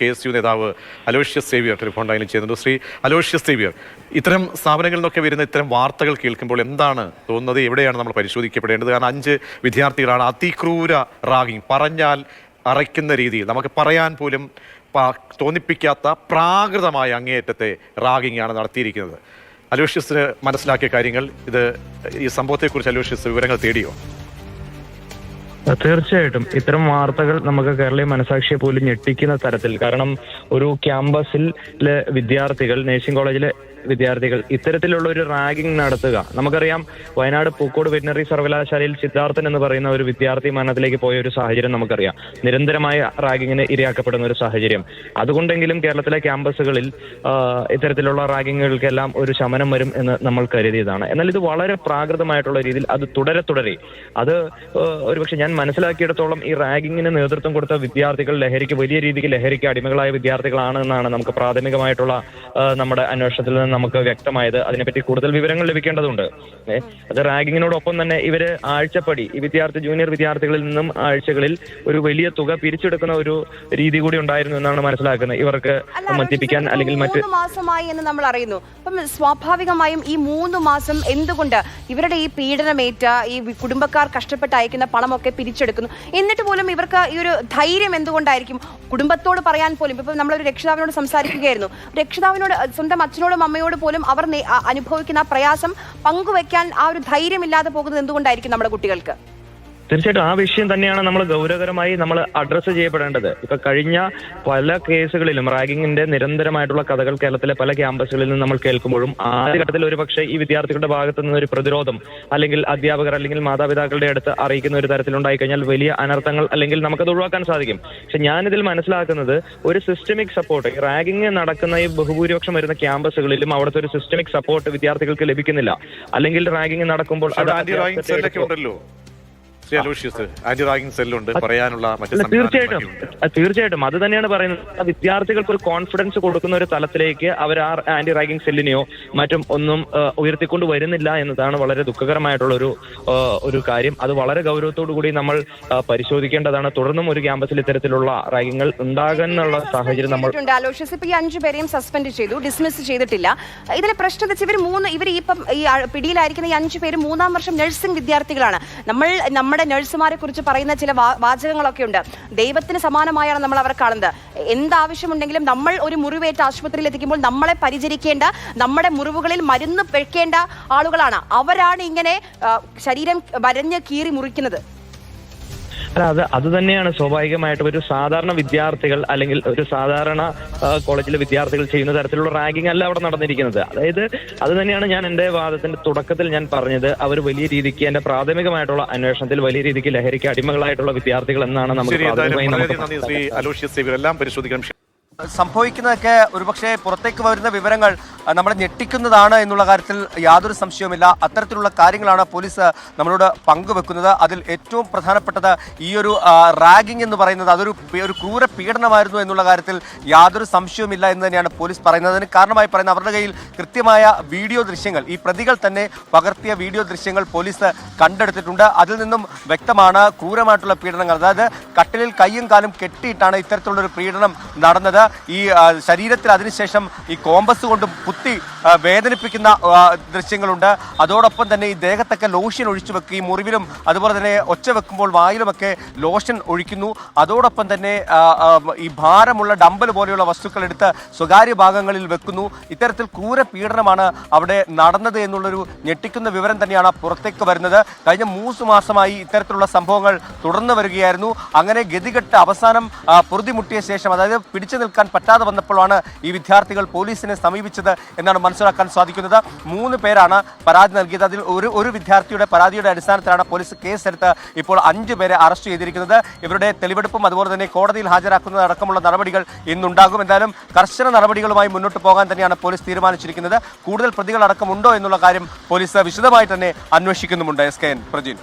K S U നേതാവ് Aloysius Xavier telephone ലൈനിൽ ചെയ്യുന്നുണ്ട് ശ്രീ അലോഷ്യസ് സേവിയർ ഇത്തരം സ്ഥാപനങ്ങളിൽ നിന്നൊക്കെ വരുന്ന ഇത്തരം വാർത്തകൾ കേൾക്കുമ്പോൾ എന്താണ് തോന്നുന്നത്? എവിടെയാണ് നമ്മൾ പരിശോധിക്കപ്പെടേണ്ടത്? കാരണം അഞ്ച് വിദ്യാർത്ഥികളാണ് അതിക്രൂര റാഗിങ് പറഞ്ഞാൽ അറയ്ക്കുന്ന രീതിയിൽ. നമുക്ക് പറയാൻ പോലും തോന്നിപ്പിക്കാത്ത പ്രാകൃതമായ അങ്ങേയറ്റത്തെ റാഗിങ് ആണ് നടത്തിയിരിക്കുന്നത്. അലോഷ്യസിന് മനസ്സിലാക്കിയ കാര്യങ്ങൾ ഇത് ഈ സംഭവത്തെക്കുറിച്ച് അലോഷ്യസ് വിവരങ്ങൾ തേടിയോ? തീർച്ചയായിട്ടും. ഇത്തരം വാർത്തകൾ നമുക്ക് കേരളീയ മനസാക്ഷിയെ പോലും ഞെട്ടിക്കുന്ന തരത്തിൽ. കാരണം ഒരു ക്യാമ്പസിൽ വിദ്യാർത്ഥികൾ നഴ്സിംഗ് കോളേജിലെ വിദ്യാർത്ഥികൾ ഇത്തരത്തിലുള്ള ഒരു റാഗിംഗ് നടത്തുക. നമുക്കറിയാം വയനാട് പൂക്കോട് വെറ്റിനറി സർവകലാശാലയിൽ സിദ്ധാർത്ഥൻ എന്ന് പറയുന്ന ഒരു വിദ്യാർത്ഥി മരണത്തിലേക്ക് പോയ ഒരു സാഹചര്യം നമുക്കറിയാം. നിരന്തരമായ റാഗിങ്ങിന് ഇരയാക്കപ്പെടുന്ന ഒരു സാഹചര്യം. അതുകൊണ്ടെങ്കിലും കേരളത്തിലെ ക്യാമ്പസുകളിൽ ഇത്തരത്തിലുള്ള റാഗിങ്ങുകൾക്കെല്ലാം ഒരു ശമനം വരും എന്ന് നമ്മൾ കരുതിയതാണ്. എന്നാൽ ഇത് വളരെ പ്രാകൃതമായിട്ടുള്ള രീതിയിൽ അത് തുടരെ തുടരെ. അത് ഒരുപക്ഷെ ഞാൻ മനസ്സിലാക്കിയിടത്തോളം ഈ റാഗിങ്ങിന് നേതൃത്വം കൊടുത്ത വിദ്യാർത്ഥികൾ ലഹരിക്ക് വലിയ രീതിക്ക് ലഹരിക്ക് അടിമകളായ വിദ്യാർത്ഥികളാണ് എന്നാണ് നമുക്ക് പ്രാഥമികമായിട്ടുള്ള നമ്മുടെ അന്വേഷണത്തിൽ നിന്ന് നമുക്ക് വ്യക്തമായത്. അതിനെപ്പറ്റി കൂടുതൽ വിവരങ്ങൾ ലഭിക്കേണ്ടതുണ്ട്. അത് റാഗിങ്ങിനോടൊപ്പം തന്നെ ഇവർ ആഴ്ചപ്പടി ഈ വിദ്യാർത്ഥി ജൂനിയർ വിദ്യാർത്ഥികളിൽ നിന്നും ആഴ്ചകളിൽ ഒരു വലിയ തുക പിരിച്ചെടുക്കുന്ന ഒരു രീതി കൂടി ഉണ്ടായിരുന്നു എന്നാണ് മനസ്സിലാക്കുന്നത്. ഇവർക്ക് മദ്യപിക്കാൻ അല്ലെങ്കിൽ മറ്റു മാസമായി എന്ന് നമ്മൾ അറിയുന്നു. അപ്പം സ്വാഭാവികമായും ഈ മൂന്ന് മാസം എന്തുകൊണ്ട് ഇവരുടെ ഈ പീഡനമേറ്റ ഈ കുടുംബക്കാർ കഷ്ടപ്പെട്ട് അയക്കുന്ന പണമൊക്കെ പിരിച്ചെടുക്കുന്നു? എന്നിട്ട് പോലും ഇവർക്ക് ഈ ഒരു ധൈര്യം എന്തുകൊണ്ടായിരിക്കും? കുടുംബത്തോട് പറയാൻ പോലും ഇപ്പം നമ്മളൊരു രക്ഷിതാവിനോട് സംസാരിക്കുകയായിരുന്നു. രക്ഷിതാവിനോട് സ്വന്തം അച്ഛനോടും അമ്മയോട് പോലും അവർ അനുഭവിക്കുന്ന പ്രയാസം പങ്കുവെക്കാൻ ആ ഒരു ധൈര്യമില്ലാതെ പോകുന്നത് എന്തുകൊണ്ടായിരിക്കും നമ്മുടെ കുട്ടികൾക്ക്? തീർച്ചയായിട്ടും ആ വിഷയം തന്നെയാണ് നമ്മൾ ഗൗരവകരമായി നമ്മൾ അഡ്രസ്സ് ചെയ്യപ്പെടേണ്ടത്. ഇപ്പൊ കഴിഞ്ഞ പല കേസുകളിലും റാഗിങ്ങിന്റെ നിരന്തരമായിട്ടുള്ള കഥകൾ കേരളത്തിലെ പല ക്യാമ്പസുകളിൽ നിന്ന് നമ്മൾ കേൾക്കുമ്പോഴും ആദ്യഘട്ടത്തിൽ ഒരു പക്ഷേ ഈ വിദ്യാർത്ഥികളുടെ ഭാഗത്തു നിന്ന് ഒരു പ്രതിരോധം അല്ലെങ്കിൽ അധ്യാപകർ അല്ലെങ്കിൽ മാതാപിതാക്കളുടെ അടുത്ത് അറിയിക്കുന്ന ഒരു തരത്തിലുണ്ടായി കഴിഞ്ഞാൽ വലിയ അനർത്ഥങ്ങൾ അല്ലെങ്കിൽ നമുക്കത് ഒഴിവാക്കാൻ സാധിക്കും. പക്ഷെ ഞാനിതിൽ മനസ്സിലാക്കുന്നത് ഒരു സിസ്റ്റമിക് സപ്പോർട്ട് റാഗിങ് നടക്കുന്ന ഈ ബഹുഭൂരിപക്ഷം വരുന്ന ക്യാമ്പസുകളിലും അവിടുത്തെ ഒരു സിസ്റ്റമിക് സപ്പോർട്ട് വിദ്യാർത്ഥികൾക്ക് ലഭിക്കുന്നില്ല. അല്ലെങ്കിൽ റാഗിങ് നടക്കുമ്പോൾ അത് അലോഷ്യസ് ആന്റി റാഗിങ് സെല്ലുണ്ട് പറയാനുള്ള മറ്റു തീർച്ചയായിട്ടും. തീർച്ചയായിട്ടും. അത് തന്നെയാണ് പറയുന്നത്. വിദ്യാർത്ഥികൾക്ക് ഒരു കോൺഫിഡൻസ് കൊടുക്കുന്ന ഒരു തലത്തിലേക്ക് അവർ ആ ആന്റി റാഗിംഗ് സെല്ലിനെയോ മറ്റും ഒന്നും ഉയർത്തിക്കൊണ്ട് വരുന്നില്ല എന്നതാണ് വളരെ ദുഃഖകരമായിട്ടുള്ള ഒരു ഒരു കാര്യം. അത് വളരെ ഗൗരവത്തോടു കൂടി നമ്മൾ പരിശോധിക്കേണ്ടതാണ്. തുടർന്നും ഒരു ക്യാമ്പസിൽ ഇത്തരത്തിലുള്ള റാഗിങ്ങൾ ഉണ്ടാകാനുള്ള സാഹചര്യം നമ്മൾ അലോഷ്യസ് ഇപ്പൊ ഈ അഞ്ചു പേരെയും സസ്പെൻഡ് ചെയ്തു ഡിസ്മിസ് ചെയ്തിട്ടില്ല. ഇതിലെ പ്രശ്നം എന്ന് വെച്ചാൽ ഇവർ മൂന്ന് ഇവർ ഇപ്പം ഈ പിടിയിലായിരിക്കുന്ന ഈ അഞ്ചു പേര് മൂന്നാം വർഷം നഴ്സിംഗ് വിദ്യാർത്ഥികളാണ്. നമ്മൾ നമ്മുടെ നഴ്സുമാരെ കുറിച്ച് പറയുന്ന ചില വാചകങ്ങളൊക്കെ ഉണ്ട് ദൈവത്തിന് സമാനമായാണ് നമ്മൾ അവരെ കാണുന്നത്. എന്താവശ്യമുണ്ടെങ്കിലും നമ്മൾ ഒരു മുറിവേറ്റ ആശുപത്രിയിൽ എത്തിക്കുമ്പോൾ നമ്മളെ പരിചരിക്കേണ്ട നമ്മുടെ മുറിവുകളിൽ മരുന്ന് വെക്കേണ്ട ആളുകളാണ്. അവരാണ് ഇങ്ങനെ ശരീരം വരഞ്ഞ് കീറി മുറിക്കുന്നത്. അല്ല അത് അത് തന്നെയാണ് സ്വാഭാവികമായിട്ടും ഒരു സാധാരണ വിദ്യാർത്ഥികൾ അല്ലെങ്കിൽ ഒരു സാധാരണ കോളേജിലെ വിദ്യാർത്ഥികൾ ചെയ്യുന്ന തരത്തിലുള്ള റാഗിംഗ് അല്ല അവിടെ നടന്നിരിക്കുന്നത്. അതായത് അത് തന്നെയാണ് ഞാൻ എന്റെ വാദത്തിന്റെ തുടക്കത്തിൽ ഞാൻ പറഞ്ഞത്. അവർ വലിയ രീതിക്ക് എന്റെ പ്രാഥമികമായിട്ടുള്ള അന്വേഷണത്തിൽ വലിയ രീതിക്ക് ലഹരിക്ക് അടിമകളായിട്ടുള്ള വിദ്യാർത്ഥികൾ എന്നാണ് നമുക്ക് എല്ലാം പരിശോധിക്കണം. സംഭവിക്കുന്നതൊക്കെ ഒരുപക്ഷെ പുറത്തേക്ക് വരുന്ന വിവരങ്ങൾ നമ്മളെ ഞെട്ടിക്കുന്നതാണ് എന്നുള്ള കാര്യത്തിൽ യാതൊരു സംശയവുമില്ല. അത്തരത്തിലുള്ള കാര്യങ്ങളാണ് പോലീസ് നമ്മളോട് പങ്കുവെക്കുന്നത്. അതിൽ ഏറ്റവും പ്രധാനപ്പെട്ടത് ഈ ഒരു റാഗിംഗ് എന്ന് പറയുന്നത് അതൊരു ഒരു ക്രൂര പീഡനമായിരുന്നു എന്നുള്ള കാര്യത്തിൽ യാതൊരു സംശയവുമില്ല എന്ന് തന്നെയാണ് പോലീസ് പറയുന്നത്. അതിന് കാരണമായി പറയുന്നത് അവരുടെ കയ്യിൽ കൃത്യമായ വീഡിയോ ദൃശ്യങ്ങൾ ഈ പ്രതികൾ തന്നെ പകർത്തിയ വീഡിയോ ദൃശ്യങ്ങൾ പോലീസ് കണ്ടെടുത്തിട്ടുണ്ട്. അതിൽ നിന്നും വ്യക്തമാണ് ക്രൂരമായിട്ടുള്ള പീഡനങ്ങൾ. അതായത് കട്ടിലിൽ കൈയും കാലും കെട്ടിയിട്ടാണ് ഇത്തരത്തിലുള്ള ഒരു പീഡനം നടന്നത്. ഈ ശരീരത്തിൽ അതിനുശേഷം ഈ കോമ്പസ് കൊണ്ട് കുത്തി വേദനിപ്പിക്കുന്ന ദൃശ്യങ്ങളുണ്ട്. അതോടൊപ്പം തന്നെ ഈ ദേഹത്തൊക്കെ ലോഷൻ ഒഴിച്ചു വെക്കുക ഈ മുറിവിലും അതുപോലെ തന്നെ ഒച്ച വെക്കുമ്പോൾ വായിലുമൊക്കെ ലോഷൻ ഒഴിക്കുന്നു. അതോടൊപ്പം തന്നെ ഈ ഭാരമുള്ള ഡമ്പൽ പോലെയുള്ള വസ്തുക്കൾ എടുത്ത് സ്വകാര്യ ഭാഗങ്ങളിൽ വെക്കുന്നു. ഇത്തരത്തിൽ ക്രൂര പീഡനമാണ് അവിടെ നടന്നത് എന്നുള്ളൊരു ഞെട്ടിക്കുന്ന വിവരം തന്നെയാണ് പുറത്തേക്ക് വരുന്നത്. കഴിഞ്ഞ മൂന്ന് മാസമായി ഇത്തരത്തിലുള്ള സംഭവങ്ങൾ തുടർന്ന് വരികയായിരുന്നു. അങ്ങനെ ഗതികെട്ട് അവസാനം പൊറുതിമുട്ടിയ ശേഷം അതായത് പിടിച്ചു നിൽക്കാൻ പറ്റാതെ വന്നപ്പോഴാണ് ഈ വിദ്യാർത്ഥികൾ പോലീസിനെ സമീപിച്ചത് എന്നാണ് മനസ്സിലാക്കാൻ സാധിക്കുന്നത്. മൂന്ന് പേരാണ് പരാതി നൽകിയത്. അതിൽ ഒരു ഒരു വിദ്യാർത്ഥിയുടെ പരാതിയുടെ അടിസ്ഥാനത്തിലാണ് പോലീസ് കേസെടുത്ത് ഇപ്പോൾ അഞ്ച് പേരെ അറസ്റ്റ് ചെയ്തിരിക്കുന്നത്. ഇവരുടെ തെളിവെടുപ്പും അതുപോലെ തന്നെ കോടതിയിൽ ഹാജരാക്കുന്നത് അടക്കമുള്ള നടപടികൾ ഇന്നുണ്ടാകും. എന്തായാലും കർശന നടപടികളുമായി മുന്നോട്ട് പോകാൻ തന്നെയാണ് പോലീസ് തീരുമാനിച്ചിരിക്കുന്നത്. കൂടുതൽ പ്രതികൾ അടക്കമുണ്ടോ എന്നുള്ള കാര്യം പോലീസ് വിശദമായി തന്നെ അന്വേഷിക്കുന്നുമുണ്ട്. S K N Prajeen.